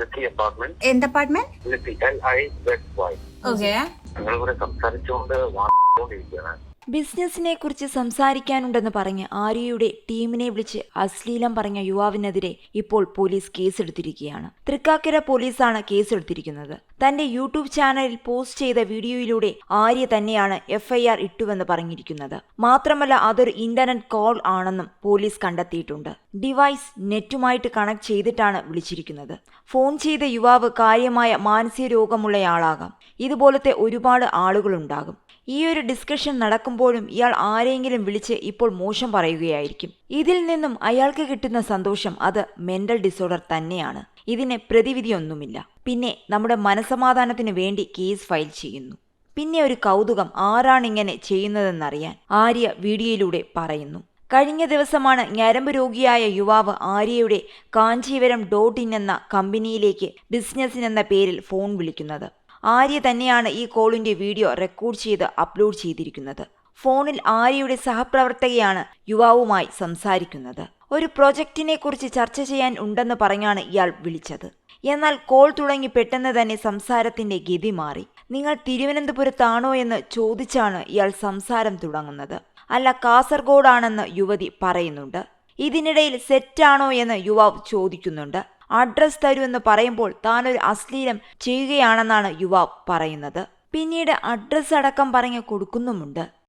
Litty apartment എന്ത് apartment Litty L I Z Y okay ഞങ്ങൾ കൂടെ സംസാരിച്ചുകൊണ്ട് വാങ്ങിക്കൊണ്ടിരിക്കുകയാണ് ബിസിനസിനെ കുറിച്ച് സംസാരിക്കാനുണ്ടെന്ന് പറഞ്ഞ് ആര്യയുടെ ടീമിനെ വിളിച്ച് അശ്ലീലം പറഞ്ഞ യുവാവിനെതിരെ ഇപ്പോൾ പോലീസ് കേസെടുത്തിരിക്കുകയാണ്. തൃക്കാക്കര പോലീസാണ് കേസെടുത്തിരിക്കുന്നത്. തന്റെ യൂട്യൂബ് ചാനലിൽ പോസ്റ്റ് ചെയ്ത വീഡിയോയിലൂടെ ആര്യ തന്നെയാണ് എഫ്ഐആർ ഇട്ടുവെന്ന് പറഞ്ഞിരിക്കുന്നത്. മാത്രമല്ല അതൊരു ഇന്റർനെറ്റ് കോൾ ആണെന്നും പോലീസ് കണ്ടെത്തിയിട്ടുണ്ട്. ഡിവൈസ് നെറ്റുമായിട്ട് കണക്ട് ചെയ്തിട്ടാണ് വിളിച്ചിരിക്കുന്നത്. ഫോൺ ചെയ്ത യുവാവ് കാര്യമായ മാനസിക രോഗമുള്ളയാളാകാം. ഇതുപോലത്തെ ഒരുപാട് ആളുകളുണ്ടാകും. ഈ ഒരു ഡിസ്കഷൻ നടക്കുമ്പോഴും ഇയാൾ ആരെങ്കിലും വിളിച്ച് ഇപ്പോൾ മോശം പറയുകയായിരിക്കും. ഇതിൽ നിന്നും അയാൾക്ക് കിട്ടുന്ന സന്തോഷം അത് മെന്റൽ ഡിസോർഡർ തന്നെയാണ്. ഇതിന് പ്രതിവിധിയൊന്നുമില്ല. പിന്നെ നമ്മുടെ മനസമാധാനത്തിന് വേണ്ടി കേസ് ഫയൽ ചെയ്യുന്നു. പിന്നെ ഒരു കൗതുകം ആരാണിങ്ങനെ ചെയ്യുന്നതെന്നറിയാൻ ആര്യ വീഡിയോയിലൂടെ പറയുന്നു. കഴിഞ്ഞ ദിവസമാണ് ഞരമ്പ് രോഗിയായ യുവാവ് ആര്യയുടെ കാഞ്ചീവരം ഡോട്ട് ഇൻ എന്ന കമ്പനിയിലേക്ക് ബിസിനസ്സിനെന്ന പേരിൽ ഫോൺ വിളിക്കുന്നത്. ആര്യ തന്നെയാണ് ഈ കോളിന്റെ വീഡിയോ റെക്കോർഡ് ചെയ്ത് അപ്ലോഡ് ചെയ്തിരിക്കുന്നത്. ഫോണിൽ ആര്യയുടെ സഹപ്രവർത്തകയാണ് യുവാവുമായി സംസാരിക്കുന്നത്. ഒരു പ്രൊജക്റ്റിനെ കുറിച്ച് ചർച്ച ചെയ്യാൻ ഉണ്ടെന്ന് പറഞ്ഞാണ് ഇയാൾ വിളിച്ചത്. എന്നാൽ കോൾ തുടങ്ങി പെട്ടെന്ന് തന്നെ സംസാരത്തിന്റെ ഗതി മാറി. നിങ്ങൾ തിരുവനന്തപുരത്താണോ എന്ന് ചോദിച്ചാണ് ഇയാൾ സംസാരം തുടങ്ങുന്നത്. അല്ല കാസർഗോഡാണെന്ന് യുവതി പറയുന്നുണ്ട്. ഇതിനിടയിൽ സെറ്റാണോ എന്ന് യുവാവ് ചോദിക്കുന്നുണ്ട്. അഡ്രസ് തരൂ എന്ന് പറയുമ്പോൾ താനൊരു അശ്ലീലം ചെയ്യുകയാണെന്നാണ് യുവാവ് പറയുന്നത്. പിന്നീട് അഡ്രസ് അടക്കം പറഞ്ഞ് കൊടുക്കുന്നുമുണ്ട്.